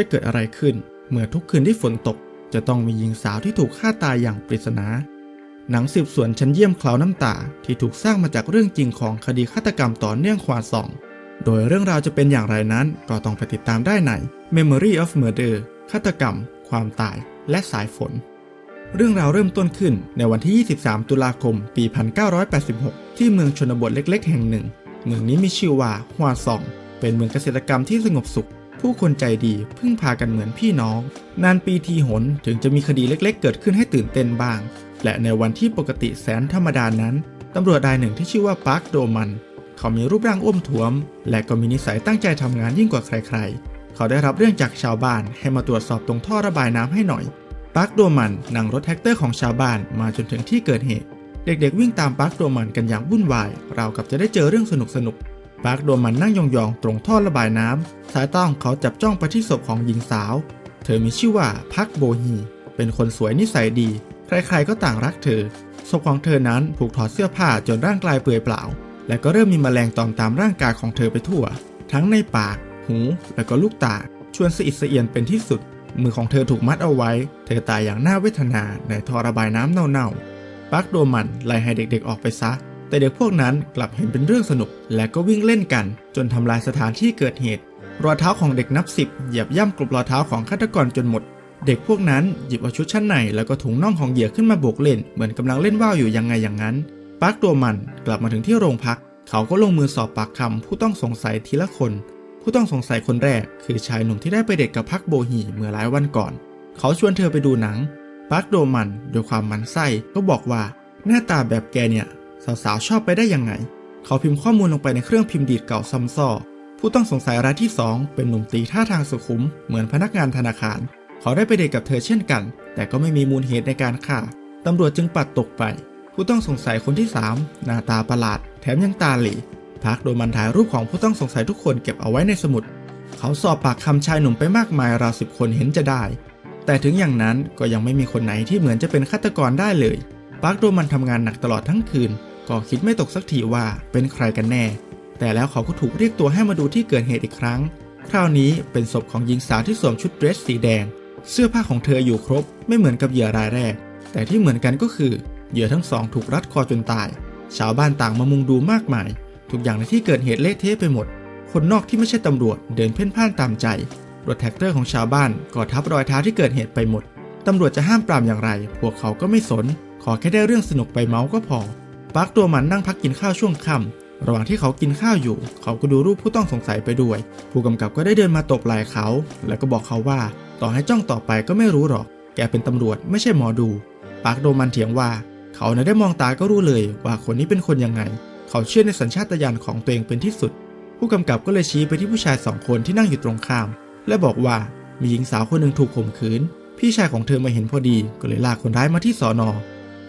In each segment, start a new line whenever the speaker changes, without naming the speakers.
จะเกิดอะไรขึ้น เมื่อทุกคืนที่ฝนตก จะต้องมีหญิงสาวที่ถูกฆ่าตายอย่างปริศนา หนังสืบสวนชั้นเยี่ยมคลาวน้ำตาที่ถูกสร้างมาจากเรื่องจริงของคดีฆาตกรรมต่อเนื่องควาซอง โดยเรื่องราวจะเป็นอย่างไรนั้นก็ต้องไปติดตามได้ใน Memory of Murder ฆาตกรรม ความตาย และสายฝน เรื่องราวเริ่มต้นขึ้นในวันที่ 23 ตุลาคม ปี 1986 ที่เมืองชนบทเล็ก ๆ แห่งหนึ่ง เมืองนี้มีชื่อว่าฮวาซอง เป็นเมืองเกษตรกรรมที่สงบสุข ผู้คนใจดีพึ่งพากันเหมือนพี่น้อง นานปีทีหนถึงจะมีคดีเล็กๆ เกิดขึ้นให้ตื่นเต้นบ้าง และในวันที่ปกติแสนธรรมดานั้นตำรวจรายหนึ่งที่ชื่อว่าปาร์คโดมัน เขามีรูปร่างอ้วมท้วม และก็มีนิสัยตั้งใจทำงานยิ่งกว่าใครๆ เขาได้รับเรื่องจากชาวบ้านให้มาตรวจสอบตรงท่อระบายน้ำให้หน่อยปาร์คโดมันนั่งรถแท็กเตอร์ของชาวบ้านมาจนถึงที่เกิดเหตุ เด็กๆวิ่งตามปาร์คโดมันกันอย่างวุ่นวายราวกับจะได้เจอเรื่องสนุกๆ ปาร์คโดมันนั่งยองๆ ตรงท่อระบายน้ำสายตาของเขาจับจ้องไปที่ศพของหญิงสาว เธอมีชื่อว่าพักโบฮี เป็นคนสวยนิสัยดี ใครๆก็ต่างรักเธอ ศพของเธอนั้นถูกถอดเสื้อผ้าจนร่างกายเปลือยเปล่า และก็เริ่มมีแมลงตอมตามร่างกายของเธอไปทั่ว ทั้งในปาก หู และก็ลูกตา ชวนสะอิดสะเอียนเป็นที่สุด มือของเธอถูกมัดเอาไว้ เธอตายอย่างน่าเวทนาในท่อระบายน้ำเน่าๆปักโดมันไล่ให้เด็กๆออกไปซะ แต่เด็กพวกนั้นกลับเห็นเป็นเรื่องสนุก และก็วิ่งเล่นกัน จนทำลายสถานที่เกิดเหตุ รอยเท้าของเด็กนับสิบเหยียบย่ำกลบรอยเท้าของฆาตกรจนหมด เด็กพวกนั้นหยิบเอาชุดชั้นในแล้วก็ถุงน่องของเหยื่อขึ้นมาโบกเล่น เหมือนกำลังเล่นว่าวอยู่ยังไงอย่างนั้นปาร์คตัวมันกลับมาถึงที่โรงพัก เขาก็ลงมือสอบปากคำผู้ต้องสงสัยทีละคน ผู้ต้องสงสัยคนแรก คือชายหนุ่มที่ได้ไปเดทกับพักโบฮีเมื่อหลายวันก่อน เขาชวนเธอไปดูหนังปาร์คโดมันด้วยความมันไส้ก็บอกว่าหน้าตาแบบแกเนี่ย สาวๆ ชอบไปได้ยังไง เขาพิมพ์ข้อมูลลงไปในเครื่องพิมพ์ดีดเก่าซัมซ้อผู้ต้องสงสัยรายที่ 2 เป็นหนุ่มตีท่าทางสุขุม เหมือนพนักงานธนาคาร เขาได้ไปเดทกับเธอเช่นกัน แต่ก็ไม่มีมูลเหตุในการฆ่าตำรวจจึงปัดตกไป ผู้ต้องสงสัยคนที่ 3 หน้าตาประหลาด แถมยังตาหลีพักโดยมันถ่ายรูปของผู้ต้องสงสัยทุกคนเก็บเอาไว้ในสมุด เขาสอบปากคำชายหนุ่มไปมากมายราวสิบคนเห็นจะได้ แต่ถึงอย่างนั้นก็ยังไม่มีคนไหนที่เหมือนจะเป็นฆาตกรได้เลยปาร์คโดมันทำงานหนักตลอดทั้งคืน ก็คิดไม่ตกสักทีว่าเป็นใครกันแน่ แต่แล้วเขาก็ถูกเรียกตัวให้มาดูที่เกิดเหตุอีกครั้ง คราวนี้เป็นศพของหญิงสาวที่สวมชุดเดรสสีแดง เสื้อผ้าของเธออยู่ครบ ไม่เหมือนกับเหยื่อรายแรก แต่ที่เหมือนกันก็คือเหยื่อทั้งสองถูกรัดคอจนตาย ชาวบ้านต่างมามุงดูมากมาย ทุกอย่างในที่เกิดเหตุเละเทะไปหมด คนนอกที่ไม่ใช่ตำรวจเดินเพ่นพ่านตามใจ รถแท็กเตอร์ของชาวบ้านก็ทับรอยเท้าที่เกิดเหตุไปหมด ตำรวจจะห้ามปรามอย่างไร พวกเขาก็ไม่สน ขอแค่ได้เรื่องสนุกไปเมาส์ก็พอ ปาร์คตัวมันนั่งพักกินข้าวช่วงค่ำระหว่างที่เขากินข้าวอยู่ เขาก็ดูรูปผู้ต้องสงสัยไปด้วย ผู้กำกับก็ได้เดินมาตบไหล่เขา แล้วก็บอกเขาว่า ต่อให้จ้องต่อไปก็ไม่รู้หรอก แกเป็นตำรวจไม่ใช่หมอดูปาร์คโดมันเถียงว่า เขาน่ะได้มองตาก็รู้เลยว่าคนนี้เป็นคนยังไง เขาเชื่อในสัญชาตญาณของตัวเองเป็นที่สุด ผู้กำกับก็เลยชี้ไปที่ผู้ชายสองคนที่นั่งอยู่ตรงข้าม และบอกว่ามีหญิงสาวคนหนึ่งถูกข่มขืน พี่ชายของเธอมาเห็นพอดีก็เลยลากคนร้ายมาที่สอนอ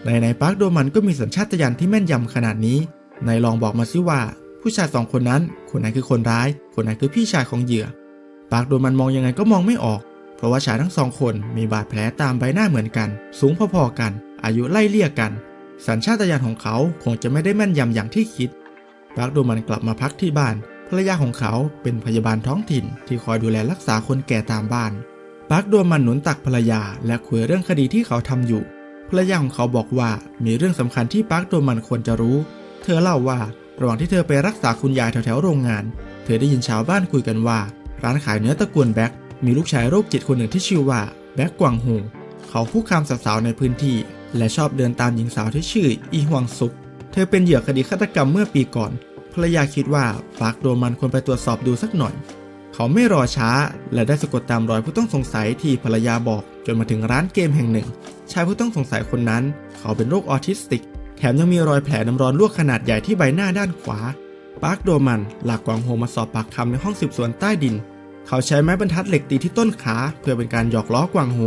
ในในปาร์คโดมันก็มีสัญชาตญาณที่แม่นยำขนาดนี้นายลองบอกมาซิว่า ผู้ชายสองคนนั้น คนไหนคือคนร้าย คนไหนคือพี่ชายของเหยื่อ ปาร์คโดมันมองยังไงก็มองไม่ออก เพราะว่าชายทั้งสองคนมีบาดแผลตามใบหน้าเหมือนกัน สูงพอๆกัน อายุไล่เลี่ยกัน สัญชาตญาณของเขาคงจะไม่ได้แม่นยำอย่างที่คิด ปาร์คโดมันกลับมาพักที่บ้าน ภรรยาของเขาเป็นพยาบาลท้องถิ่น ที่คอยดูแลรักษาคนแก่ตามบ้าน ปาร์คโดมันหนุนตักภรรยา และคุยเรื่องคดีที่เขาทำอยู่ ภรรยาของเขาบอกว่ามีเรื่องสำคัญที่ปาร์คโดมันควรจะรู้ เธอเล่าว่าระหว่างที่เธอไปรักษาคุณยายแถวๆโรงงาน เธอได้ยินชาวบ้านคุยกันว่า ร้านขายเนื้อตระกูลแบ็กมีลูกชายโรคจิตคนหนึ่งที่ชื่อว่าแบ็กกวางฮูเขาคุกคามสาวๆในพื้นที่ และชอบเดินตามหญิงสาวที่ชื่ออีฮวงซุก เธอเป็นเหยื่อคดีฆาตกรรมเมื่อปีก่อนภรรยาคิดว่าปาร์คโดมันควรไปตรวจสอบดูสักหน่อย เขาไม่รอช้า และได้สะกดตามรอยผู้ต้องสงสัยที่ภรรยาบอกจนมาถึงร้านเกมแห่งหนึ่ง ชายผู้ต้องสงสัยคนนั้น เขาเป็นโรคออทิสติก แถมยังมีรอยแผลน้ำร้อนลวกขนาดใหญ่ที่ใบหน้าด้านขวาปาร์คโดมันหลากกวางโฮมาสอบปากคำในห้องสืบสวนใต้ดิน เขาใช้ไม้บรรทัดเหล็กตีที่ต้นขา เพื่อเป็นการหยอกล้อกวางโฮ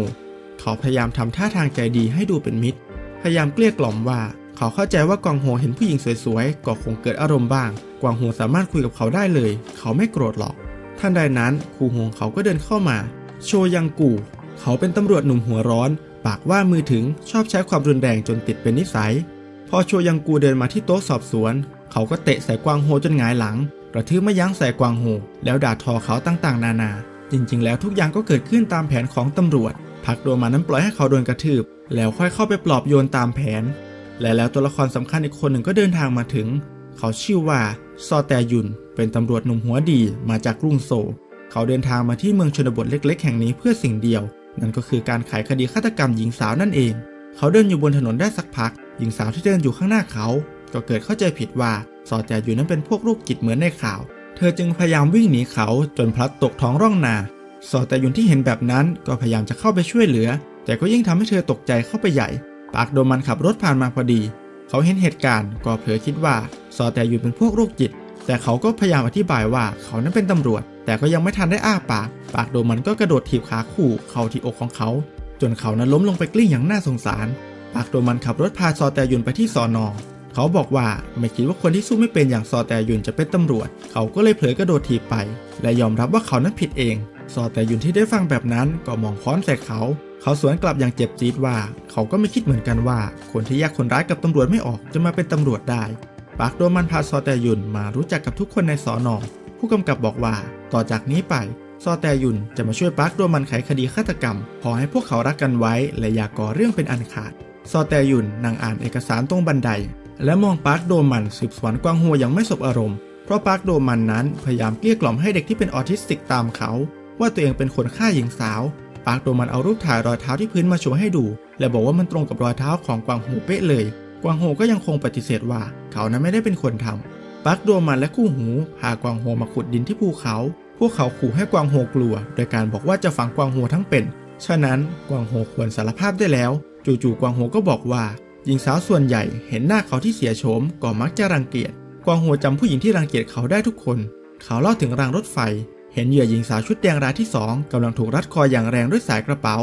เขาพยายามทำท่าทางใจดีให้ดูเป็นมิตร พยายามเกลี้ยกล่อมว่า เขาเข้าใจว่ากวางโฮเห็นผู้หญิงสวยๆก็คงเกิดอารมณ์บ้าง กวางโฮสามารถคุยกับเขาได้เลย เขาไม่โกรธหรอก ท่านใดนั้นครูโฮงเขาก็เดินเข้ามา โชยังกูเขาเป็นตำรวจหนุ่มหัวร้อน ปากว่ามือถึงชอบใช้ความรุนแรงจนติดเป็นนิสัย พอโชยังกูเดินมาที่โต๊ะสอบสวน เขาก็เตะใส่กวางโฮจนหงายหลังกระทืบไม่ยั้งใส่กวางโฮแล้วด่าทอเขาต่างๆ นานา จริงๆ แล้วทุกอย่างก็เกิดขึ้นตามแผนของตำรวจ พักโดมันนั้นปล่อยให้เขาโดนกระทืบ แล้วค่อยเข้าไปปลอบโยนตามแผน และแล้วตัวละครสำคัญอีกคนหนึ่งก็เดินทางมาถึง เขาชื่อว่าซอแตยุน เป็นตำรวจหนุ่มหัวดีมาจากกรุงโซ เขาเดินทางมาที่เมืองชนบทเล็ก ๆ แห่งนี้เพื่อสิ่งเดียว นั่นก็คือการไขคดีฆาตกรรมหญิงสาวนั่นเอง เขาเดินอยู่บนถนนได้สักพัก หญิงสาวที่เดินอยู่ข้างหน้าเขา ก็เกิดเข้าใจผิดว่าซอแตยุนนั้นเป็นพวกโรคจิตเหมือนในข่าว เธอจึงพยายามวิ่งหนีเขาจนพลัดตกท้องร่องนาซอแตยุนที่เห็นแบบนั้นก็พยายามจะเข้าไปช่วยเหลือ แต่ก็ยิ่งทำให้เธอตกใจเข้าไปใหญ่ ปากโดมันขับรถผ่านมาพอดี เขาเห็นเหตุการณ์ก็เผลอคิดว่าซอแตยุนเป็นพวกโรคจิต แต่เขาก็พยายามอธิบายว่าเขานั้นเป็นตำรวจ แต่ก็ยังไม่ทันได้อ้าปาก ปากโดมันก็กระโดดถีบขาขู่เข้าที่อกของเขา จนเขานั้นล้มลงไปกลิ้งอย่างน่าสงสาร ปากโดมันขับรถพาซอแตยุนไปที่สอนอเขาบอกว่าไม่คิดว่าคนที่สู้ไม่เป็นอย่างซอแตยุนจะเป็นตำรวจ เขาก็เลยเผลอกระโดดถีบไป และยอมรับว่าเขานั้นผิดเองซอแตยุนที่ได้ฟังแบบนั้นก็มองค้อนใส่เขา เขาสวนกลับอย่างเจ็บจี๊ดว่า เขาก็ไม่คิดเหมือนกันว่า คนที่แยกคนร้ายกับตำรวจไม่ออกจะมาเป็นตำรวจได้ ปากโดมันพาซอแตยุนมารู้จักกับทุกคนในสอนอผู้กำกับบอกว่า ต่อจากนี้ไป ซอแตยุนจะมาช่วยปาร์คโดมันไขคดีฆาตกรรม ขอให้พวกเขารักกันไว้และอย่าก่อเรื่องเป็นอันขาด ซอแตยุนนั่งอ่านเอกสารตรงบันได และมองปาร์คโดมันสืบสวนกวางโฮอย่างไม่สบอารมณ์ เพราะปาร์คโดมันนั้นพยายามเกลี้ยกล่อมให้เด็กที่เป็นออทิสติกตามเขา ว่าตัวเองเป็นคนฆ่าหญิงสาว ปาร์คโดมันเอารูปถ่ายรอยเท้าที่พื้นมาโชว์ให้ดู และบอกว่ามันตรงกับรอยเท้าของกวางโฮเป๊ะเลย กวางโฮก็ยังคงปฏิเสธว่า เขานั้นไม่ได้เป็นคนทำปาร์คโดมันและคู่หูพากวางโฮมาขุดดินที่ภูเขา พวกเขาขู่ให้กวางโฮกลัว โดยการบอกว่าจะฝังกวางโฮทั้งเป็น ฉะนั้นกวางโฮควรสารภาพได้แล้ว จู่ๆกวางโฮก็บอกว่าหญิงสาวส่วนใหญ่เห็นหน้าเขาที่เสียโฉมก็มักจะรังเกียจ กวางโฮจำผู้หญิงที่รังเกียจเขาได้ทุกคน เขาเล่าถึงรางรถไฟ เห็นเหยื่อหญิงสาวชุดแดงรายที่สองกำลังถูกรัดคออย่างแรงด้วยสายกระเป๋า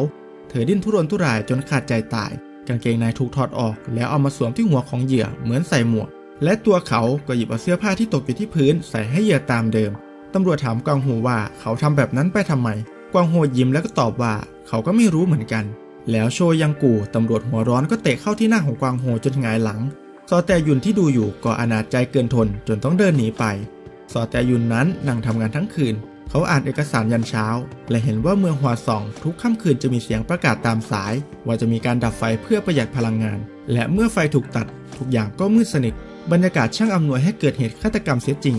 เธอดิ้นทุรนทุรายจนขาดใจตาย กางเกงในถูกถอดออก แล้วเอามาสวมที่หัวของเหยื่อเหมือนใส่หมวก และตัวเขาก็หยิบเอาเสื้อผ้าที่ตกอยู่ที่พื้นใส่ให้เหยื่อตามเดิมตำรวจถามกวางโฮว่าเขาทำแบบนั้นไปทำไม กวางโฮยิ้มแล้วก็ตอบว่าเขาก็ไม่รู้เหมือนกัน แล้วโชยังกูตำรวจหัวร้อนก็เตะเข้าที่หน้าของกวางโฮจนหงายหลัง ซอแตยุนที่ดูอยู่ก็อนาจใจเกินทนจนต้องเดินหนีไป ซอแตยุนนั้นนั่งทำงานทั้งคืน เขาอ่านเอกสารยันเช้า และเห็นว่าเมืองฮวซองทุกค่ำคืนจะมีเสียงประกาศตามสาย ว่าจะมีการดับไฟเพื่อประหยัดพลังงาน และเมื่อไฟถูกตัด ทุกอย่างก็มืดสนิทบรรยากาศช่างอำนวยให้เกิดเหตุฆาตกรรมเสียจริง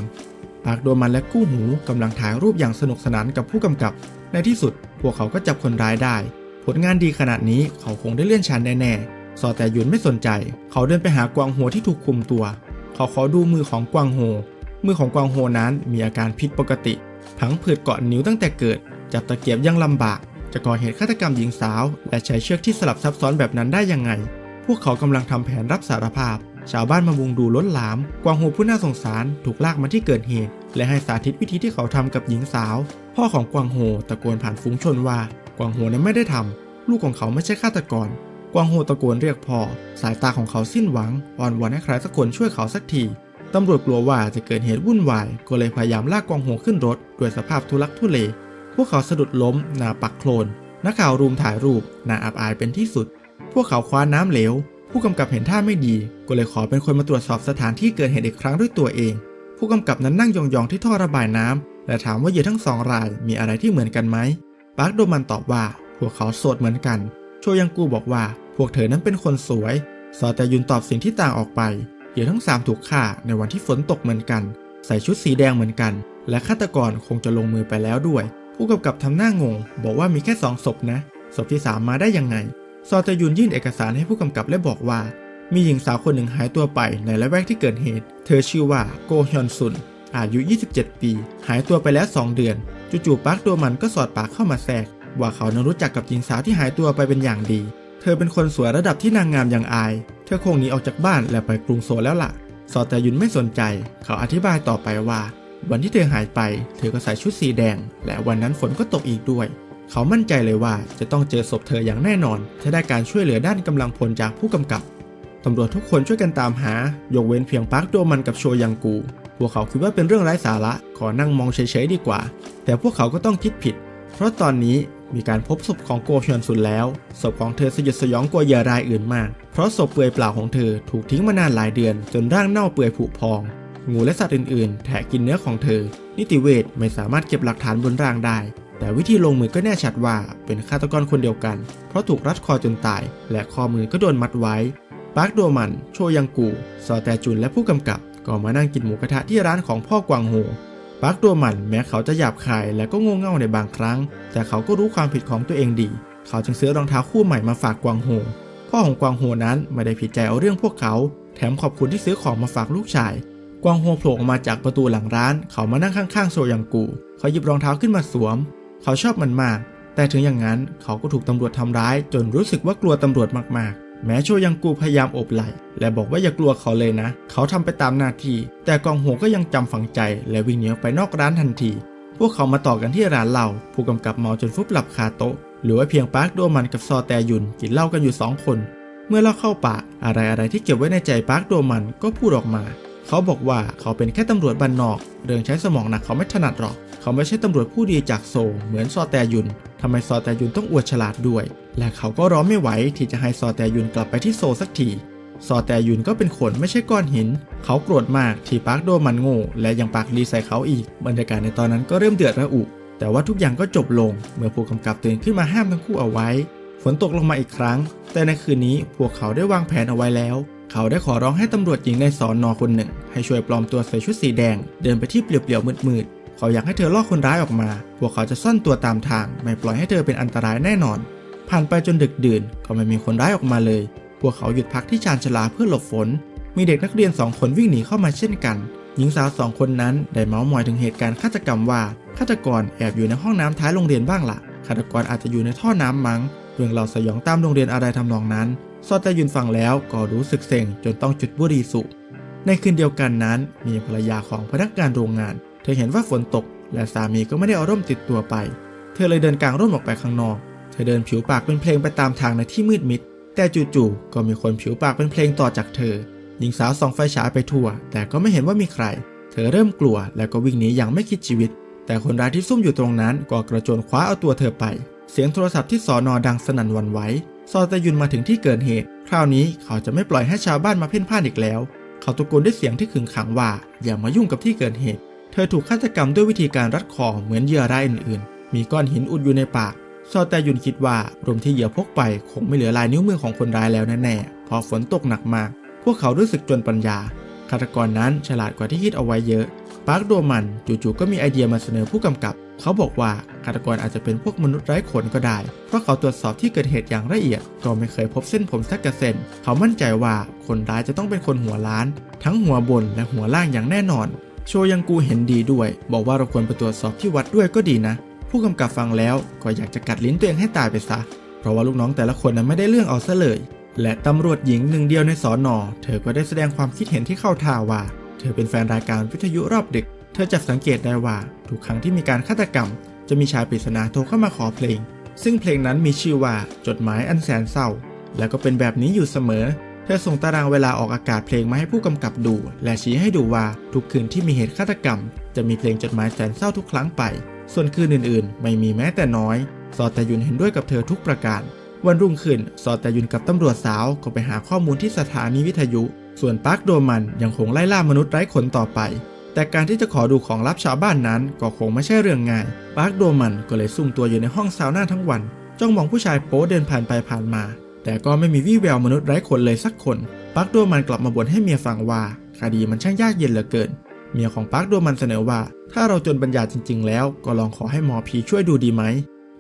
ปากโดมันและคู่หูกำลังถ่ายรูปอย่างสนุกสนานกับผู้กำกับ ในที่สุดพวกเขาก็จับคนร้ายได้ ผลงานดีขนาดนี้เขาคงได้เลื่อนชั้นแน่ๆซอแต่หยุนไม่สนใจ เขาเดินไปหากวางโฮที่ถูกคุมตัว เขาขอดูมือของกวางโฮมือของกวางโฮนั้นมีอาการผิดปกติ ผังผืดเกาะนิ้วตั้งแต่เกิด จับตะเกียบยังลำบาก จะก่อเหตุฆาตกรรมหญิงสาว และใช้เชือกที่สลับซับซ้อนแบบนั้นได้ยังไง พวกเขากำลังทำแผนรับสารภาพ ชาวบ้านมามุงดูล้นหลาม กวางโฮผู้น่าสงสารถูกลากมาที่เกิดเหตุ และให้สาธิตวิธีที่เขาทำกับหญิงสาว พ่อของกวางโฮตะโกนผ่านฝูงชนว่า กวางโฮนั้นไม่ได้ทำลูกของเขาไม่ใช่ฆาตกรกวางโฮตะโกนเรียกพ่อ สายตาของเขาสิ้นหวัง อ่อนวอนให้ใครสักคนช่วยเขาสักที ตำรวจกลัวว่าจะเกิดเหตุวุ่นวาย ก็เลยพยายามลากกวางโฮขึ้นรถด้วยสภาพทุลักทุเล พวกเขาสะดุดล้มหน้าปักโคลน นักข่าวรุมถ่ายรูปน่าอับอายเป็นที่สุด พวกเขาคว้าน้ำเหลว ผู้กำกับเห็นท่าไม่ดี ก็เลยขอเป็นคนมาตรวจสอบสถานที่เกิดเหตุอีกครั้งด้วยตัวเอง ผู้กำกับนั้นนั่งยองๆที่ท่อระบายน้ำและถามว่าเหยื่อทั้งสองรายมีอะไรที่เหมือนกันไหมปาร์คโดมันตอบว่า พวกเขาโสดเหมือนกัน โชยังกูบอกว่า พวกเธอนั้นเป็นคนสวยซอแต่ยุนตอบสิ่งที่ต่างออกไป เหยื่อทั้งสามถูกฆ่าในวันที่ฝนตกเหมือนกัน ใส่ชุดสีแดงเหมือนกัน และฆาตกรคงจะลงมือไปแล้วด้วย ผู้กำกับทำหน้างง บอกว่ามีแค่สองศพนะศพที่สามมาได้ยังไง ซอแต่ยุนยื่นเอกสารให้ผู้กำกับและบอกว่า มีหญิงสาวคนหนึ่งหายตัวไปในละแวกที่เกิดเหตุ เธอชื่อว่าโกฮยอนซุนอายุ 27 ปี หายตัวไปแล้ว 2 เดือน จู่ๆปาร์คตัวมันก็สอดปากเข้ามาแทรก ว่าเขานั้นรู้จักกับหญิงสาวที่หายตัวไปเป็นอย่างดี เธอเป็นคนสวยระดับที่นางงามอย่างอายเธอคงหนีออกจากบ้านและไปกรุงโซลแล้วล่ะ ซอแต่ยุนไม่สนใจ เขาอธิบายต่อไปว่า วันที่เธอหายไป เธอก็ใส่ชุดสีแดง และวันนั้นฝนก็ตกอีกด้วย เขามั่นใจเลยว่าจะต้องเจอศพเธออย่างแน่นอน ถ้าได้การช่วยเหลือด้านกำลังพลจากผู้กำกับตำรวจทุกคนช่วยกันตามหา ยกเว้นเพียงปาร์คโดมันกับโชยังกู พวกเขาคิดว่าเป็นเรื่องไร้สาระ ขอนั่งมองเฉยๆดีกว่า แต่พวกเขาก็ต้องคิดผิด เพราะตอนนี้ มีการพบศพของโกชยอนซุนแล้ว ศพของเธอสยดสยองกว่าเหยื่อรายอื่นมาก เพราะศพเปลือยเปล่าของเธอถูกทิ้งมานานหลายเดือน จนร่างเน่าเปื่อยผุพอง งูและสัตว์อื่นๆ แทะกินเนื้อของเธอ นิติเวชไม่สามารถเก็บหลักฐานบนร่างได้ แต่วิธีลงมือก็แน่ชัดว่าเป็นฆาตกรคนเดียวกัน เพราะถูกรัดคอจนตาย และข้อมือก็โดนมัดไว้ปาร์คโดมัน โชยังกู ซอแตจุนและผู้กำกับ ก็มานั่งกินหมูกระทะที่ร้านของพ่อกวางโฮ ปาร์คโดมันแม้เขาจะหยาบคายและก็โง่เง่าในบางครั้ง แต่เขาก็รู้ความผิดของตัวเองดี เขาจึงซื้อรองเท้าคู่ใหม่มาฝากกวางโฮพ่อของกวางโฮนั้นไม่ได้ผิดใจเอาเรื่องพวกเขา แถมขอบคุณที่ซื้อของมาฝากลูกชาย กวางโฮโผล่ออกมาจากประตูหลังร้าน เขามานั่งข้างๆโซยังกู เขาหยิบรองเท้าขึ้นมาสวม เขาชอบมันมาก แต่ถึงอย่างนั้นเขาก็ถูกตำรวจทำร้ายจนรู้สึกว่ากลัวตำรวจมากๆ แม้โชยังกูพยายามโอบไหล่และบอกว่าอย่ากลัวเขาเลยนะ เขาทำไปตามหน้าที่ แต่กวางโฮก็ยังจำฝังใจ และวิ่งหนีออกไปนอกร้านทันที พวกเขามาต่อกันที่ร้านเหล้าผู้กำกับเมาจนฟุบหลับคาโต๊ะเหลือไว้เพียงปาร์คโดมันกับซอแตยุนกินเหล้ากันอยู่สองคน เมื่อเล่าเข้าปากอะไรอะไรที่เก็บไว้ในใจปาร์คโดมันก็พูดออกมา เขาบอกว่าเขาเป็นแค่ตำรวจบ้านนอก เรื่องใช้สมองหนักเขาไม่ถนัดหรอก เขาไม่ใช่ตำรวจผู้ดีจากโซเหมือนซอแตยุนทำไมซอแตยุนต้องอวดฉลาดด้วย และเขาก็ร้อไม่ไหวที่จะให้ซอแตยุนกลับไปที่โซสักที ซอแตยุนก็เป็นขนไม่ใช่ก้อนหิน เขาโกรธมากที่ปาร์คโดมันโง่และยังปากดีใส่เขาอีก บรรยากาศในตอนนั้นก็เริ่มเดือดระอุ แต่ว่าทุกอย่างก็จบลง เมื่อผู้กำกับตื่นขึ้นมาห้ามทั้งคู่เอาไว้ ฝนตกลงมาอีกครั้ง แต่ในคืนนี้พวกเขาได้วางแผนเอาไว้แล้ว เขาได้ขอร้องให้ตำรวจหญิงในสอนนอคนหนึ่ง ให้ช่วยปลอมตัวใส่ชุดสีแดง เดินไปที่เปลี่ยวๆมืดๆ เขาอยากให้เธอล่อคนร้ายออกมา พวกเขาจะซ่อนตัวตามทาง ไม่ปล่อยให้เธอเป็นอันตรายแน่นอน ผ่านไปจนดึกดื่นก็ไม่มีคนร้ายออกมาเลย พวกเขาหยุดพักที่ชานชลาเพื่อหลบฝน มีเด็กนักเรียนสองคนวิ่งหนีเข้ามาเช่นกัน หญิงสาวสองคนนั้นได้เมาส์มอยถึงเหตุการณ์ฆาตกรรมว่าฆาตกรแอบอยู่ในห้องน้ำท้ายโรงเรียนบ้างละ่ะฆาตกรอาจจะอยู่ในท่อน้ำมั้งเรื่องเราสยองตามโรงเรียนอะไรทำนองนั้นซอแตยุนฟังแล้วก็รู้สึกเซ็งจนต้องจุดบุหรี่สูบในคืนเดียวกันนั้น มีภรรยาของพนักงานโรงงาน เธอเห็นว่าฝนตก และสามีก็ไม่ได้เอาร่มติดตัวไป เธอเลยเดินกลางร่มออกไปข้างนอก เธอเดินผิวปากเป็นเพลงไปตามทางในที่มืดมิด แต่จู่ๆก็มีคนผิวปากเป็นเพลงต่อจากเธอ หญิงสาวส่องไฟฉายไปทั่ว แต่ก็ไม่เห็นว่ามีใคร เธอเริ่มกลัวแล้วก็วิ่งหนีอย่างไม่คิดชีวิต แต่คนร้ายที่ซุ่มอยู่ตรงนั้นก็กระโจนคว้าเอาตัวเธอไป เสียงโทรศัพท์ที่สอนอดังสนั่นวันไหวซอตะยุนมาถึงที่เกิดเหตุ คราวนี้เขาจะไม่ปล่อยให้ชาวบ้านมาเพ่นพ่านอีกแล้ว เขาตะโกนด้วยเสียงที่ขึงขังว่า อย่ามายุ่งกับที่เกิดเหตุ เธอถูกฆาตกรรมด้วยวิธีการรัดคอเหมือนเหยื่อรายอื่นๆ มีก้อนหินอุดอยู่ในปาก ซอแตยุนคิดว่ารวมที่เหยื่อพกไปคงไม่เหลือลายนิ้วมือของคนร้ายแล้วแน่ๆเพราะฝนตกหนักมาก พวกเขารู้สึกจนปัญญา ฆาตกรนั้นฉลาดกว่าที่คิดเอาไว้เยอะ ปาร์คโดมันจู่ๆก็มีไอเดียมาเสนอผู้กำกับ เขาบอกว่าฆาตกรอาจจะเป็นพวกมนุษย์ไร้ขนก็ได้ เพราะเขาตรวจสอบที่เกิดเหตุอย่างละเอียด ก็ไม่เคยพบเส้นผมสักกระเซ็น เขามั่นใจว่าคนร้ายจะต้องเป็นคนหัวล้าน ทั้งหัวบนและหัวล่างอย่างแน่นอน โชยังกูเห็นดีด้วย บอกว่าเราควรไปตรวจสอบที่วัดด้วยก็ดีนะ ผู้กำกับฟังแล้วก็อยากจะกัดลิ้นตัวเองให้ตายไปซะ เพราะว่าลูกน้องแต่ละคนนั้นไม่ได้เรื่องเอาซะเลย และตำรวจหญิงหนึ่งเดียวในสอนอเธอก็ได้แสดงความคิดเห็นที่เข้าท่าว่า เธอเป็นแฟนรายการวิทยุรอบดึก เธอจับสังเกตได้ว่าทุกครั้งที่มีการฆาตกรรม จะมีชายปริศนาโทรเข้ามาขอเพลง ซึ่งเพลงนั้นมีชื่อว่าจดหมายอันแสนเศร้า และก็เป็นแบบนี้อยู่เสมอ เธอส่งตารางเวลาออกอากาศเพลงมาให้ผู้กำกับดู และชี้ให้ดูว่าทุกคืนที่มีเหตุฆาตกรรม จะมีเพลงจดหมายแสนเศร้าทุกครั้งไป ส่วนคืนอื่นๆ ไม่มีแม้แต่น้อย ซอแตยุนเห็นด้วยกับเธอทุกประการ วันรุ่งขึ้น ซอแตยุนกับตำรวจสาวก็ไปหาข้อมูลที่สถานีวิทยุ ส่วนปาร์คโดมันยังคงไล่ล่ามนุษย์ไร้ขนต่อไป แต่การที่จะขอดูของลับชาวบ้านนั้นก็คงไม่ใช่เรื่องง่าย ปาร์คโดมันก็เลยซุ่มตัวอยู่ในห้องซาวน่าทั้งวัน จ้องมองผู้ชายโป๊เดินผ่านไปผ่านมา แต่ก็ไม่มีวี่แววมนุษย์ไร้ขนเลยสักคน ปาร์คโดมันกลับมาบ่นให้เมียฟังว่าคดีมันช่างยากเย็นเหลือเกิน เมียของปาร์คโดมันเสนอว่า ถ้าเราจนปัญญาจริง ๆ แล้วก็ลองขอให้หมอผีช่วยดูดีไหม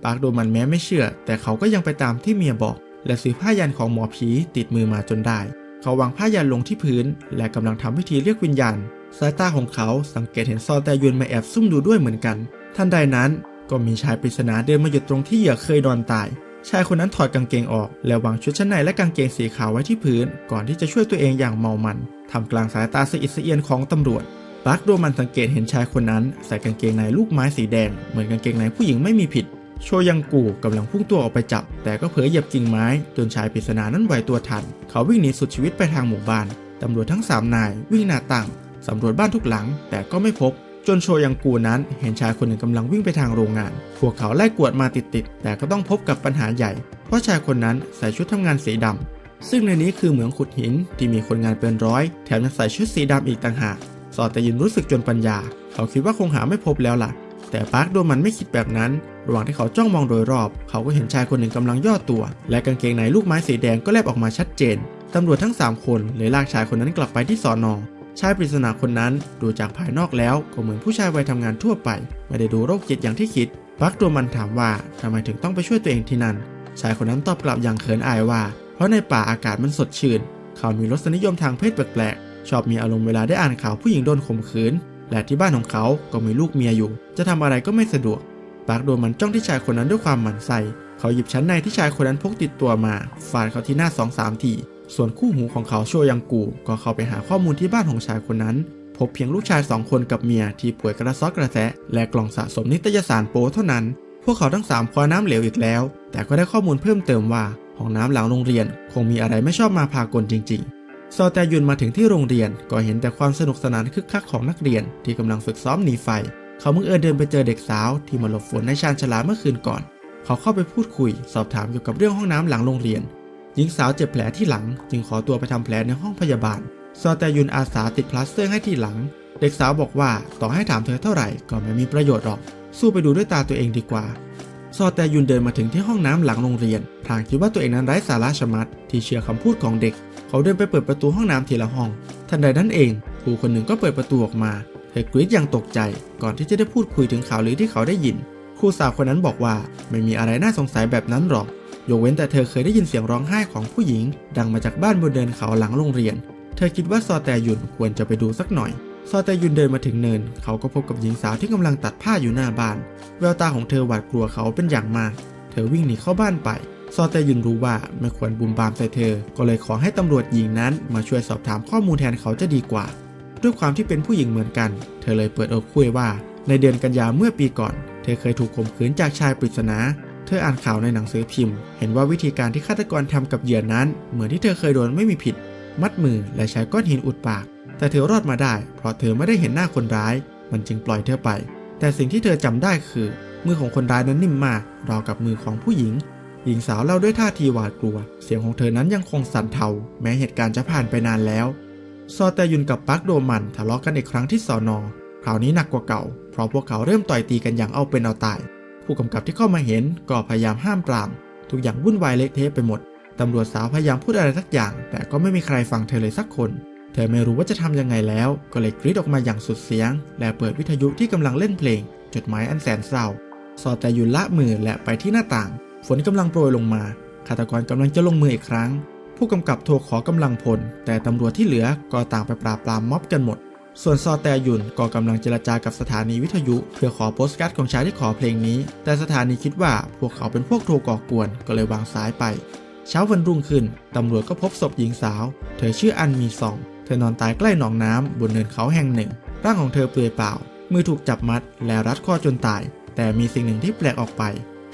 ปาร์คโดมันแม้ไม่เชื่อ แต่เขาก็ยังไปตามที่เมียบอก และซื้อผ้ายันของหมอผีติดมือมาจนได้ เขาวางผ้ายันลงที่พื้น และกำลังทำพิธีเรียกวิญญาณสายตาของเขาสังเกตเห็นซอแต่ยุนมาแอบซุ่มดูด้วยเหมือนกัน ทันใดนั้นก็มีชายปริศนาเดินมาหยุดตรงที่เหยื่อเคยนอนตาย ชายคนนั้นถอดกางเกงออก และวางชุดชั้นในและกางเกงสีขาวไว้ที่พื้น ก่อนที่จะช่วยตัวเองอย่างเมามันทำกลางสายตาสะอิดสะเอียนของตำรวจ ปาร์คโดมันสังเกตเห็นชายคนนั้นใส่กางเกงในลูกไม้สีแดง เหมือนกางเกงในผู้หญิงไม่มีผิด โชยังกูกำลังพุ่งตัวออกไปจับ แต่ก็เผลอเหยียบกิ่งไม้ จนชายปริศนานั้นไหวตัวทัน เขาวิ่งหนีสุดชีวิตไปทางหมู่บ้านตำรวจทั้งสามนาย วิ่งหน้าตั้งสำรวจบ้านทุกหลัง แต่ก็ไม่พบ จนโชยังกูนั้น เห็นชายคนหนึ่งกำลังวิ่งไปทางโรงงาน พวกเขาไล่กวดมาติดๆแต่ก็ต้องพบกับปัญหาใหญ่ เพราะชายคนนั้นใส่ชุดทำงานสีดำซึ่งในนี้คือเหมืองขุดหินที่มีคนงานเป็นร้อย แถมยังใส่ชุดสีดำอีกต่างหาก สอดแต่ยินรู้สึกจนปัญญา เขาคิดว่าคงหาไม่พบแล้วล่ะ แต่ปาร์คโดมันไม่คิดแบบนั้น ระหว่างที่เขาจ้องมองโดยรอบ เขาก็เห็นชายคนหนึ่งกำลังย่อตัว และกางเกงในลูกไม้สีแดงก็แลบออกมาชัดเจนตำรวจทั้ง 3 คนเลยลากชายคนนั้นกลับไปที่สอนอชายปริศนาคนนั้นดูจากภายนอกแล้วก็เหมือนผู้ชายวัยทำงานทั่วไป ไม่ได้ดูโรคจิตอย่างที่คิดปักตัวมันถามว่าทำไมถึงต้องไปช่วยตัวเองที่นั่น ชายคนนั้นตอบกลับอย่างเขินอายว่า เพราะในป่าอากาศมันสดชื่น เขามีรสนิยมทางเพศแปลก ชอบมีอารมณ์เวลาได้อ่านข่าวผู้หญิงโดนข่มขืน และที่บ้านของเขาก็มีลูกเมียอยู่ จะทำอะไรก็ไม่สะดวกปากโดนมันจ้องที่ชายคนนั้นด้วยความหมั่นไส้เขาหยิบชั้นในที่ชายคนนั้นพกติดตัวมาฟาดเขาที่หน้าสองสามทีส่วนคู่หูของเขาโชยังกูก็เข้าไปหาข้อมูลที่บ้านของชายคนนั้น พบเพียงลูกชายสองคนกับเมียที่ป่วยกระซอกกระแสะและกล่องสะสมนิตยสารโป๊เท่านั้น พวกเขาทั้งสามคว้าน้ำเหลวอีกแล้ว แต่ก็ได้ข้อมูลเพิ่มเติมว่าห้องน้ำหลังโรงเรียน คงมีอะไรไม่ชอบมาพากลจริง ๆ ซอแตยุนมาถึงที่โรงเรียนก็เห็นแต่ความสนุกสนานคึกคักของนักเรียนที่กำลังฝึกซ้อมหนีไฟ เขาเมื่อเอิญเดินไปเจอเด็กสาวที่มาหลบฝนในชานชลาเมื่อคืนก่อน เขาเข้าไปพูดคุย สอบถามเกี่ยวกับเรื่องห้องน้ำหลังโรงเรียน หญิงสาวเจ็บแผลที่หลัง จึงขอตัวไปทำแผลในห้องพยาบาล ซอแตยุนอาสาติดพลาสเตอร์ให้ที่หลัง เด็กสาวบอกว่าต่อให้ถามเธอเท่าไหร่ก็ไม่มีประโยชน์หรอก สู้ไปดูด้วยตาตัวเองดีกว่า ซอแตยุนเดินมาถึงที่ห้องน้ำหลังโรงเรียนพลางคิดว่าตัวเองนั้นไร้สาระชะมัด ที่เชื่อคำพูดของเด็ก เขาเดินไปเปิดประตูห้องน้ำทีละห้อง ทันใดนั้นเองครูคนหนึ่งก็เปิดประตูออกมาเธอกรีดอย่างตกใจ ก่อนที่จะได้พูดคุยถึงข่าวลือที่เขาได้ยิน ครูสาวคนนั้นบอกว่าไม่มีอะไรน่าสงสัยแบบนั้นหรอกยกเว้นแต่เธอเคยได้ยินเสียงร้องไห้ของผู้หญิง ดังมาจากบ้านบนเดินเขาหลังโรงเรียน เธอคิดว่าซอแตยุนควรจะไปดูสักหน่อย ซอแตยุนเดินมาถึงเนิน เขาก็พบกับหญิงสาวที่กำลังตัดผ้าอยู่หน้าบ้าน แววตาของเธอหวาดกลัวเขาเป็นอย่างมาก เธอวิ่งหนีเข้าบ้านไป ซอแตยุนรู้ว่าไม่ควรบุมบามใส่เธอ ก็เลยขอให้ตำรวจหญิงนั้นมาช่วยสอบถามข้อมูลแทนเขาจะดีกว่า ด้วยความที่เป็นผู้หญิงเหมือนกัน เธอเลยเปิดอกคุยว่า ในเดือนกันยาเมื่อปีก่อน เธอเคยถูกข่มขืนจากชายปริศนาเธออ่านข่าวในหนังสือพิมพ์ เห็นว่าวิธีการที่ฆาตกรทำกับเหยื่อนั้น เหมือนที่เธอเคยโดนไม่มีผิด มัดมือและใช้ก้อนหินอุดปาก แต่เธอรอดมาได้ เพราะเธอไม่ได้เห็นหน้าคนร้าย มันจึงปล่อยเธอไป แต่สิ่งที่เธอจำได้คือ มือของคนร้ายนั้นนิ่มมากราวกับมือของผู้หญิง หญิงสาวเล่าด้วยท่าทีหวาดกลัว เสียงของเธอนั้นยังคงสั่นเทา แม้เหตุการณ์จะผ่านไปนานแล้ว ซอแตยุนกับปักโดมันทะเลาะกันอีกครั้งที่สอนอคราวนี้หนักกว่าเก่า เพราะพวกเขาเริ่มต่อยตีกันอย่างเอาเป็นเอาตาย ผู้กำกับที่เข้ามาเห็นก็พยายามห้ามปราม ทุกอย่างวุ่นวายเละเทะไปหมด ตำรวจสาวพยายามพูดอะไรสักอย่าง แต่ก็ไม่มีใครฟังเธอเลยสักคน เธอไม่รู้ว่าจะทำยังไงแล้ว ก็เลยกรีดออกมาอย่างสุดเสียง และเปิดวิทยุที่กำลังเล่นเพลง จดหมายอันแสนเศร้าซอแต่ยุนละมือและไปที่หน้าต่าง ฝนกำลังโปรยลงมาฆาตกรกำลังจะลงมืออีกครั้ง ผู้กำกับโทรขอกำลังพล แต่ตำรวจที่เหลือก็ต่างไปปราบปรามม็อบกันหมด ส่วนซอแตยุนก็กำลังเจรจากับสถานีวิทยุ เพื่อขอโปสการ์ดของชายที่ขอเพลงนี้ แต่สถานีคิดว่าพวกเขาเป็นพวกโทรก่อกวนก็เลยวางสายไป เช้าวันรุ่งขึ้นตำรวจก็พบศพหญิงสาว เธอชื่ออันมีซอง เธอนอนตายใกล้หนองน้ำบนเนินเขาแห่งหนึ่ง ร่างของเธอเปลือยเปล่า มือถูกจับมัด และรัดคอจนตาย แต่มีสิ่งหนึ่งที่แปลกออกไป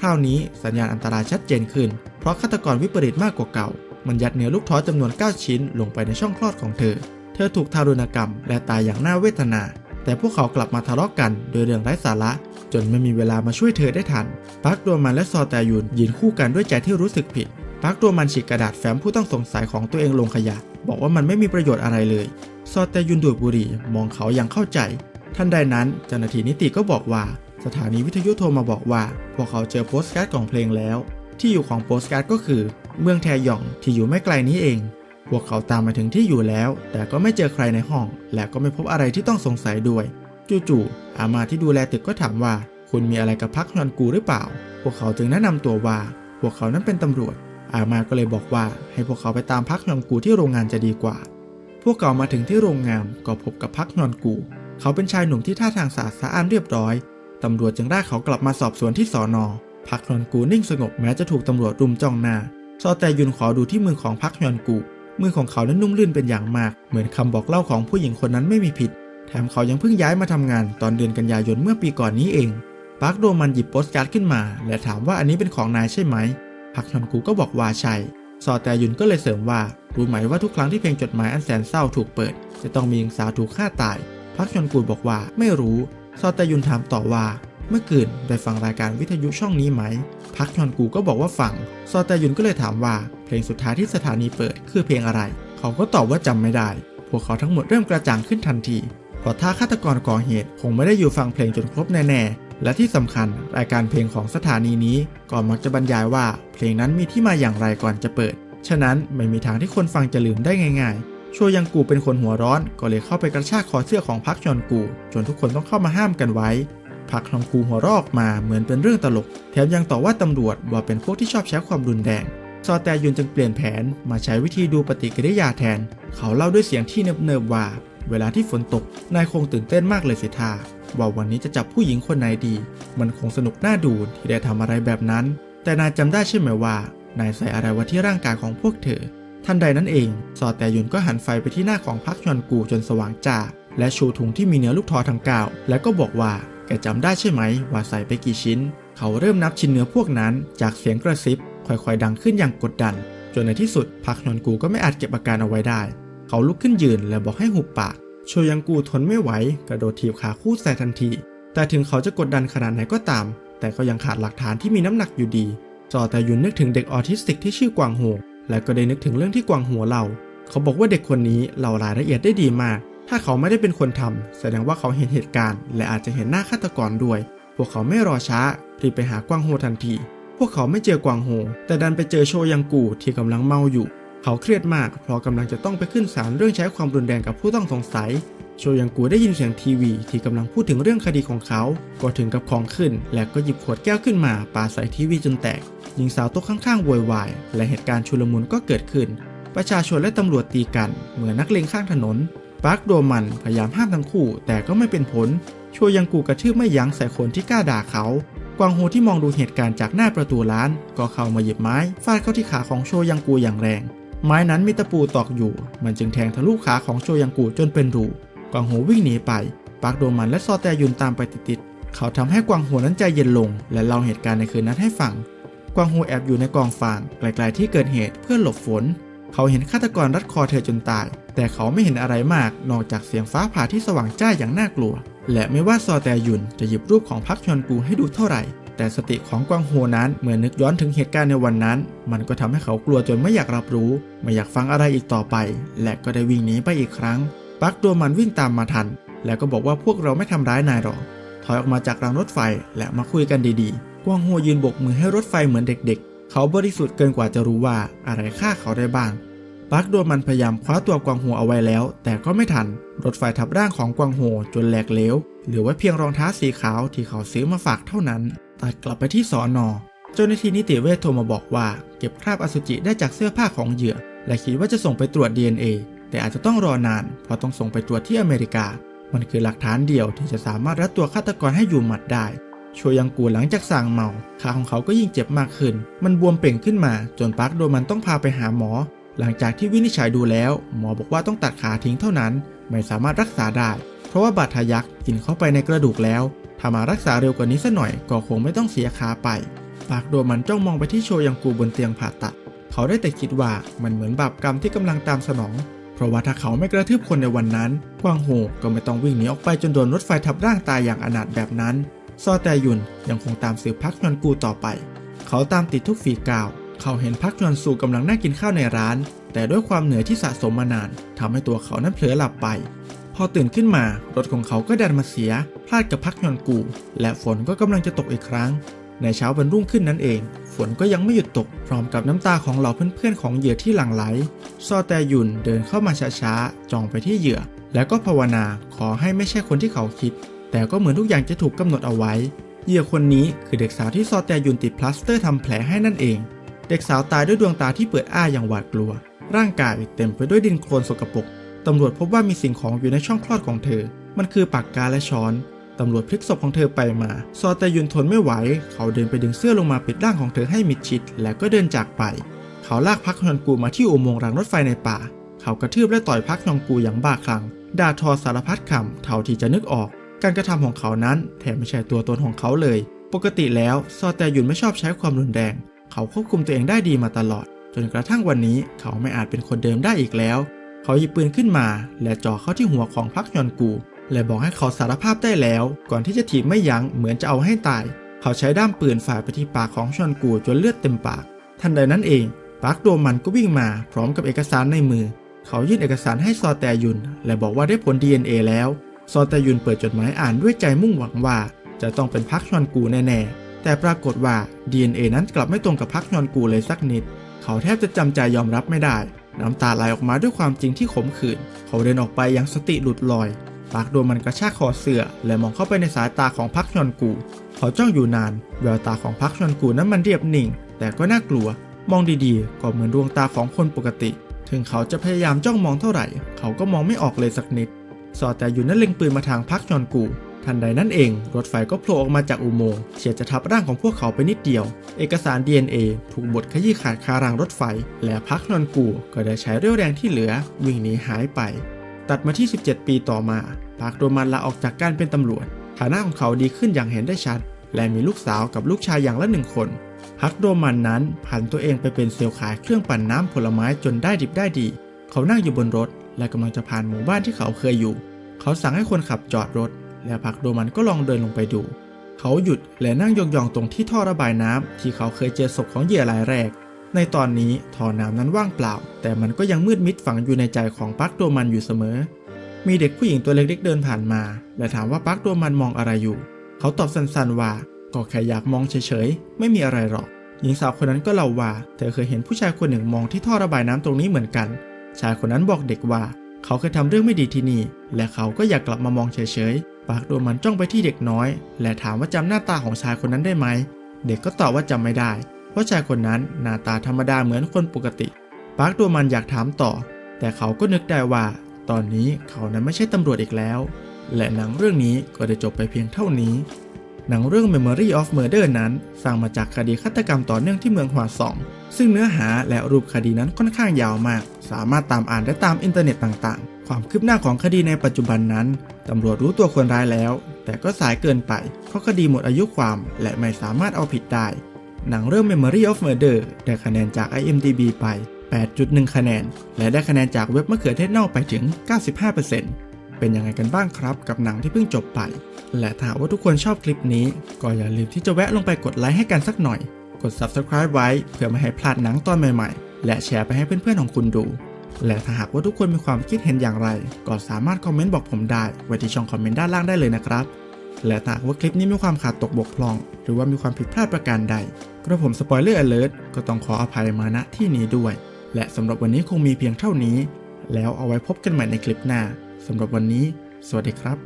คราวนี้สัญญาณอันตรายชัดเจนขึ้น เพราะฆาตกรวิปริตมากกว่าเก่า มันยัดเนื้อลูกท้อจำนวน 9 ชิ้นลงไปในช่องคลอดของเธอ เธอถูกทารุณกรรม และตายอย่างน่าเวทนา แต่พวกเขากลับมาทะเลาะกันโดยเรื่องไร้สาระ จนไม่มีเวลามาช่วยเธอได้ทันปักตัวมันและซอแตยุนยืนคู่กันด้วยใจที่รู้สึกผิดปักตัวมันฉีกกระดาษแฟ้มผู้ต้องสงสัยของตัวเองลงขยะ บอกว่ามันไม่มีประโยชน์อะไรเลย ซอแตยุนดูดบุหรี่มองเขาอย่างเข้าใจทันใดนั้นเจ้าหน้าที่นิติก็บอกว่า สถานีวิทยุโทรมาบอกว่า พวกเขาเจอโปสการ์ดของเพลงแล้ว ที่อยู่ของโปสการ์ดก็คือ เมืองแทยองที่อยู่ไม่ไกลนี้เอง พวกเขาตามมาถึงที่อยู่แล้ว แต่ก็ไม่เจอใครในห้อง และก็ไม่พบอะไรที่ต้องสงสัยด้วย จู่ๆอามาที่ดูแลตึกก็ถามว่า คุณมีอะไรกับพักฮยอนกูหรือเปล่า พวกเขาจึงแนะนำตัวว่า พวกเขานั้นเป็นตำรวจ อามาก็เลยบอกว่าให้พวกเขาไปตามพักฮยอนกูที่โรงงานจะดีกว่า พวกเขามาถึงที่โรงงานก็พบกับพักฮยอนกู เขาเป็นชายหนุ่มที่ท่าทางสะอาดสะอ้านเรียบร้อย ตำรวจจึงได้เขากลับมาสอบสวนที่สอนอ พักฮยอนกูนิ่งสงบแม้จะถูกตำรวจรุมจ้องหน้า ซอแต่ยุนขอดูที่มือของพักฮยอนกู มือของเขานั้นนุ่มลื่นเป็นอย่างมาก เหมือนคำบอกเล่าของผู้หญิงคนนั้นไม่มีผิด แถมเขายังเพิ่งย้ายมาทำงานตอนเดือนกันยายนเมื่อปีก่อนนี้เองปักโดมันหยิบโปสการ์ดขึ้นมา และถามว่าอันนี้เป็นของนายใช่ไหม พักฮยอนกูก็บอกว่าใช่ซอแต่ยุนก็เลยเสริมว่า รู้ไหมว่าทุกครั้งที่เพลงจดหมายอันแสนเศร้าถูกเปิด จะต้องมีหญิงสาวถูกฆ่าตาย พักฮยอนกูบอกว่าไม่รู้ ซอแต่ยุนถามต่อว่า เมื่อคืนได้ฟังรายการวิทยุช่องนี้ไหม พักฮยอนกูก็บอกว่าฟัง ซอแต่ยุนก็เลยถามว่า เพลงสุดท้ายที่สถานีเปิด คือเพลงอะไร เขาก็ตอบว่าจำไม่ได้ พวกเขาทั้งหมดเริ่มกระจ่างขึ้นทันที เพราะถ้าฆาตกรก่อเหตุคงไม่ได้อยู่ฟังเพลงจนครบแน่ๆ และที่สำคัญรายการเพลงของสถานีนี้ก็มักจะบรรยายว่าเพลงนั้นมีที่มาอย่างไรก่อนจะเปิด ฉะนั้นไม่มีทางที่คนฟังจะลืมได้ง่ายๆโชยังกูเป็นคนหัวร้อนก็เลยเข้าไปกระชากคอเสื้อของพักชอนกู จนทุกคนต้องเข้ามาห้ามกันไว้พักชอนกูหัวรอออกมาเหมือนเป็นเรื่องตลก แถมยังต่อว่าตำรวจว่าเป็นพวกที่ชอบใช้ความรุนแรงซอแตยุนจึงเปลี่ยนแผนมาใช้วิธีดูปฏิกิริยาแทน เขาเล่าด้วยเสียงที่เนิบๆว่า เวลาที่ฝนตกนายคงตื่นเต้นมากเลยสิท่า ว่าวันนี้จะจับผู้หญิงคนไหนดี มันคงสนุกน่าดูที่ได้ทำอะไรแบบนั้น แต่นายจำได้ใช่ไหมว่า นายใส่อะไรไว้ที่ร่างกายของพวกเธอ ทันใดนั้นเอง ซอแตยุนก็หันไฟไปที่หน้าของพักชอนกูจนสว่างจ้า และชูถุงที่มีเนื้อลูกทอทั้งเก้าแล้วก็บอกว่า แกจำได้ใช่ไหม ว่าใส่ไปกี่ชิ้น เขาเริ่มนับชิ้นเนื้อพวกนั้น จากเสียงกระซิบ ค่อยๆดังขึ้นอย่างกดดัน จนในที่สุดพักชอนกูก็ไม่อาจเก็บอาการเอาไว้ได้ เขาลุกขึ้นยืนและบอกให้หุบปาก โชยังกูทนไม่ไหวกระโดดถีบขาคู่ใส่ทันที แต่ถึงเขาจะกดดันขนาดไหนก็ตาม แต่ก็ยังขาดหลักฐานที่มีน้ำหนักอยู่ดี จอแต่ยุนนึกถึงเด็กออทิสติกที่ชื่อกวางโฮและก็ได้นึกถึงเรื่องที่กวางหัวเล่าเขาบอกว่าเด็กคนนี้เล่ารายละเอียดได้ดีมาก ถ้าเขาไม่ได้เป็นคนทำแสดงว่าเขาเห็นเหตุการณ์ และอาจจะเห็นหน้าฆาตกรด้วย พวกเขาไม่รอช้ารีบไปหากวางโฮทันที พวกเขาไม่เจอกวางโฮแต่ดันไปเจอโชยังกูที่กำลังเมาอยู่ เขาเครียดมากเพราะกำลังจะต้องไปขึ้นศาลเรื่องใช้ความรุนแรงกับผู้ต้องสงสัย โชยังกูได้ยินเสียงทีวีที่กำลังพูดถึงเรื่องคดีของเขา ก็ถึงกับของขึ้น และก็หยิบขวดแก้วขึ้นมาปาใส่ทีวีจนแตก หญิงสาวโต๊ะข้างๆโวยวาย และเหตุการณ์ชุลมุนก็เกิดขึ้น ประชาชนและตำรวจตีกันเหมือนนักเลงข้างถนนปาร์คโดมันพยายามห้ามทั้งคู่ แต่ก็ไม่เป็นผล โชยังกูกระทืบไม่ยั้งใส่คนที่กล้าด่าเขากวางโฮที่มองดูเหตุการณ์จากหน้าประตูร้าน ก็เข้ามาหยิบไม้ฟาดเข้าที่ขาของโชยังกูอย่างแรง ไม้นั้นมีตะปูตอกอยู่ มันจึงแทงทะลุขาของโชยังกูจนเป็นรูกวางโฮวิ่งหนีไป ปาร์คโดมันและซอแตยุนตามไปติดๆ เขาทำให้กวางโฮนั้นใจเย็นลง และเล่าเหตุการณ์ในคืนนั้นให้ฟัง กวางโฮแอบอยู่ในกองฟางไกลๆที่เกิดเหตุเพื่อหลบฝน เขาเห็นฆาตกรรัดคอเธอจนตาย แต่เขาไม่เห็นอะไรมากนอกจากเสียงฟ้าผ่าที่สว่างจ้าอย่างน่ากลัว และไม่ว่าซอแตยุนจะหยิบรูปของพักชอนกูให้ดูเท่าไหร่ แต่สติของกวางโฮนั้นเมื่อนึกย้อนถึงเหตุการณ์ในวันนั้น มันก็ทำให้เขากลัวจนไม่อยากรับรู้ ไม่อยากฟังอะไรอีกต่อไป และก็ได้วิ่งหนีไปอีกครั้งปักตัวมันวิ่งตามมาทัน แล้วก็บอกว่าพวกเราไม่ทำร้ายนายหรอกถอยออกมาจากรางรถไฟและมาคุยกันดีๆ กวางโฮยืนโบกมือให้รถไฟเหมือนเด็ก ๆ เขาบริสุทธิ์เกินกว่าจะรู้ว่าอะไรฆ่าเขาได้บ้างปักโดมันพยายามคว้าตัวกวางโฮเอาไว้แล้ว แต่ก็ไม่ทัน รถไฟทับร่างของกวางโฮจนแหลกเหลวเหลือไว้เพียงรองเท้าสีขาวที่เขาซื้อมาฝากเท่านั้น ตัดกลับไปที่สอนอเจ้าหน้าที่นิติเวชโทรมาบอกว่า เก็บคราบอสุจิได้จากเสื้อผ้าของเหยื่อ และคิดว่าจะส่งไปตรวจ DNA แต่อาจจะต้องรอนาน เพราะต้องส่งไปตรวจที่อเมริกา มันคือหลักฐานเดียวที่จะสามารถรัดตัวฆาตกรให้อยู่หมัดได้โชยังกูหลังจากสั่งเมาขาของเขาก็ยิ่งเจ็บมากขึ้น มันบวมเป่งขึ้นมา จนปักโดมันต้องพาไปหาหมอ หลังจากที่วินิจฉัยดูแล้ว หมอบอกว่าต้องตัดขาทิ้งเท่านั้น ไม่สามารถรักษาได้ เพราะว่าบาดทะยักกินเข้าไปในกระดูกแล้ว ถ้ามารักษาเร็วกว่านี้สัหน่อยก็คงไม่ต้องเสียขาไป ปากโดมันจ้องมองไปที่โชยังกูบนเตียงผ่าตัด เขาได้แต่คิดว่ามันเหมือนบาปกรรมที่กำลังตามสนอง เพราะว่าถ้าเขาไม่กระทืบคนในวันนั้นกวางโฮก็ไม่ต้องวิ่งหนีออกไปจนโดนรถไฟทับร่างตายอย่างอนาถแบบนั้น ซอแตยุนยังคงตามสืบพักยอนกูต่อไป เขาตามติดทุกฝีก้าว เขาเห็นพักยอนซูกำลังนั่งกินข้าวในร้าน แต่ด้วยความเหนื่อยที่สะสมมานานทำให้ตัวเขานั้นเผลอหลับไป อตื่นขึ้นมารถของเขาก็ดันมาเสีย พลาดกับพักยอนกู และฝนก็กำลังจะตกอีกครั้ง ในเช้าวันรุ่งขึ้นนั้นเอง ฝนก็ยังไม่หยุดตกพร้อมกับน้ำตาของเหล่าเพื่อนๆของเหยื่อที่หลั่งไหล ซอแตยุนเดินเข้ามาช้าๆจ้องไปที่เหยื่อ แล้วก็ภาวนาขอให้ไม่ใช่คนที่เขาคิด แต่ก็เหมือนทุกอย่างจะถูกกำหนดเอาไว้ เหยื่อคนนี้คือเด็กสาวที่ซอแตยุนติดพลาสเตอร์ทำแผลให้นั่นเอง เด็กสาวตายด้วยดวงตาที่เปิดอ้าอย่างหวาดกลัว ร่างกายเต็มไปด้วยดินโคลนสกปรก ตำรวจพบว่ามีสิ่งของอยู่ในช่องคลอดของเธอ มันคือปากกาและช้อน ตำรวจพลิกศพของเธอไปมา ซอแตยุนทนไม่ไหว เขาเดินไปดึงเสื้อลงมาปิดร่างของเธอให้มิดชิด แล้วก็เดินจากไป เขาลากพักฮยอนกูมาที่อุโมงค์รางรถไฟในป่า เขากระทืบและต่อยพักฮยอนกูอย่างบ้าคลั่ง ด่าทอสารพัดคำเท่าที่จะนึกออก การกระทำของเขานั้นแถมไม่ใช่ตัวตนของเขาเลย ปกติแล้วซอแตยุนไม่ชอบใช้ความรุนแรง เขาควบคุมตัวเองได้ดีมาตลอด จนกระทั่งวันนี้เขาไม่อาจเป็นคนเดิมได้อีกแล้ว เขาหยิบปืนขึ้นมา และจ่อเข้าที่หัวของพักยอนกู และบอกให้เขาสารภาพได้แล้ว ก่อนที่จะถีบไม่ยั้งเหมือนจะเอาให้ตาย เขาใช้ด้ามปืนฝ่ายไปที่ปากของชอนกูจนเลือดเต็มปาก ทันใดนั้นเองปาร์คโดมันก็วิ่งมา พร้อมกับเอกสารในมือ เขายื่นเอกสารให้ซอแตยุน และบอกว่าได้ผล DNA แล้ว ซอแตยุนเปิดจดหมายอ่านด้วยใจมุ่งหวังว่า จะต้องเป็นพักชอนกูแน่ๆ แต่ปรากฏว่า DNA นั้นกลับไม่ตรงกับพักชอนกูเลยสักนิด เขาแทบจะจำใจยอมรับไม่ได้ น้ำตาไหลออกมาด้วยความจริงที่ขมขื่น เขาเดินออกไปอยังสติหลุดลอย ปากโดนมันกระชากคอเสื้อ และมองเข้าไปในสายตาของพักชอนกู เขาจ้องอยู่นาน แววตาของพักชอนกูนั้นมันเรียบนิ่ง แต่ก็น่ากลัว มองดีๆ ก็เหมือนดวงตาของคนปกติ ถึงเขาจะพยายามจ้องมองเท่าไหร่ เขาก็มองไม่ออกเลยสักนิด สอดแต่อยู่นั้นเล็งปืนมาทางพักชอนกู ทันใดนั้นเอง รถไฟก็โผล่ออกมาจากอุโมงค์เฉียดจะทับร่างของพวกเขาไปนิดเดียว เอกสาร DNA ถูกบดขยี้ขาดคารางรถไฟ และพักนอนกูก็ได้ใช้เรี่ยวแรงที่เหลือ วิ่งหนีหายไป ตัดมาที่ 17 ปีต่อมาพักโดมันลาออกจากการเป็นตำรวจ ฐานะของเขาดีขึ้นอย่างเห็นได้ชัด และมีลูกสาวกับลูกชายอย่างละหนึ่งคนพักโดมันนั้นผันตัวเองไปเป็นเซลล์ขายเครื่องปั่นน้ำผลไม้จนได้ดิบได้ดี เขานั่งอยู่บนรถ และกำลังจะผ่านหมู่บ้านที่เขาเคยอยู่ เขาสั่งให้คนขับจอดรถ และพักโดมันก็ลองเดินลงไปดู เขาหยุดและนั่งยองๆตรงที่ท่อระบายน้ำที่เขาเคยเจอศพของเหยื่อรายแรก ในตอนนี้ท่อน้ำนั้นว่างเปล่า แต่มันก็ยังมืดมิดฝังอยู่ในใจของปักโดมันอยู่เสมอ มีเด็กผู้หญิงตัวเล็กๆเดินผ่านมา และถามว่าปักโดมันมองอะไรอยู่ เขาตอบสั้นๆว่าก็แค่อยากมองเฉยๆ ไม่มีอะไรหรอก หญิงสาวคนนั้นก็เล่าว่า เธอเคยเห็นผู้ชายคนหนึ่งมองที่ท่อระบายน้ำตรงนี้เหมือนกัน ชายคนนั้นบอกเด็กว่า เขาเคยทำเรื่องไม่ดีที่นี่ และเขาก็อยากกลับมามองเฉยๆ ปากโดมันจ้องไปที่เด็กน้อย และถามว่าจำหน้าตาของชายคนนั้นได้ไหม เด็กก็ตอบว่าจำไม่ได้ เพราะชายคนนั้นหน้าตาธรรมดาเหมือนคนปกติ ปาร์คโดมันอยากถามต่อ แต่เขาก็นึกได้ว่า ตอนนี้เขานั้นไม่ใช่ตำรวจอีกแล้ว และหนังเรื่องนี้ก็ได้จบไปเพียงเท่านี้ หนังเรื่อง Memory of Murder นั้นสร้างมาจากคดีฆาตกรรมต่อเนื่องที่เมืองฮวซอง ซึ่งเนื้อหาและรูปคดีนั้นค่อนข้างยาวมาก สามารถตามอ่านได้ตามอินเทอร์เน็ตต่าง ความคืบหน้าของคดีในปัจจุบันนั้น ตำรวจรู้ตัวคนร้ายแล้ว แต่ก็สายเกินไป เพราะคดีหมดอายุความและไม่สามารถเอาผิดได้ หนังเรื่อง Memory of Murder ได้คะแนนจาก IMDb ไป 8.1 คะแนน และได้คะแนนจากเว็บมะเขือเทศเน่าไปถึง 95%เป็นยังไงกันบ้างครับ กับหนังที่เพิ่งจบไป และถ้าว่าทุกคนชอบคลิปนี้ ก็อย่าลืมที่จะแวะลงไปกดไลค์ให้กันสักหน่อย กด Subscribe ไว้เพื่อไม่ให้พลาดหนังตอนใหม่ๆ และแชร์ไปให้เพื่อนๆของคุณดู และถ้าหากว่าทุกคนมีความคิดเห็นอย่างไร ก็สามารถคอมเมนต์บอกผมได้ไว้ที่ช่องคอมเมนต์ด้านล่างได้เลยนะครับ และถ้าหากว่าคลิปนี้มีความขาดตกบกพร่อง หรือว่ามีความผิดพลาดประการใด กระผมสปอยเลอร์อเลิร์ตก็ต้องขออภัยมาณที่นี้ด้วย และสำหรับวันนี้คงมีเพียงเท่านี้ แล้วเอาไว้พบกันใหม่ในคลิปหน้าสำหรับวันนี้ สวัสดีครับ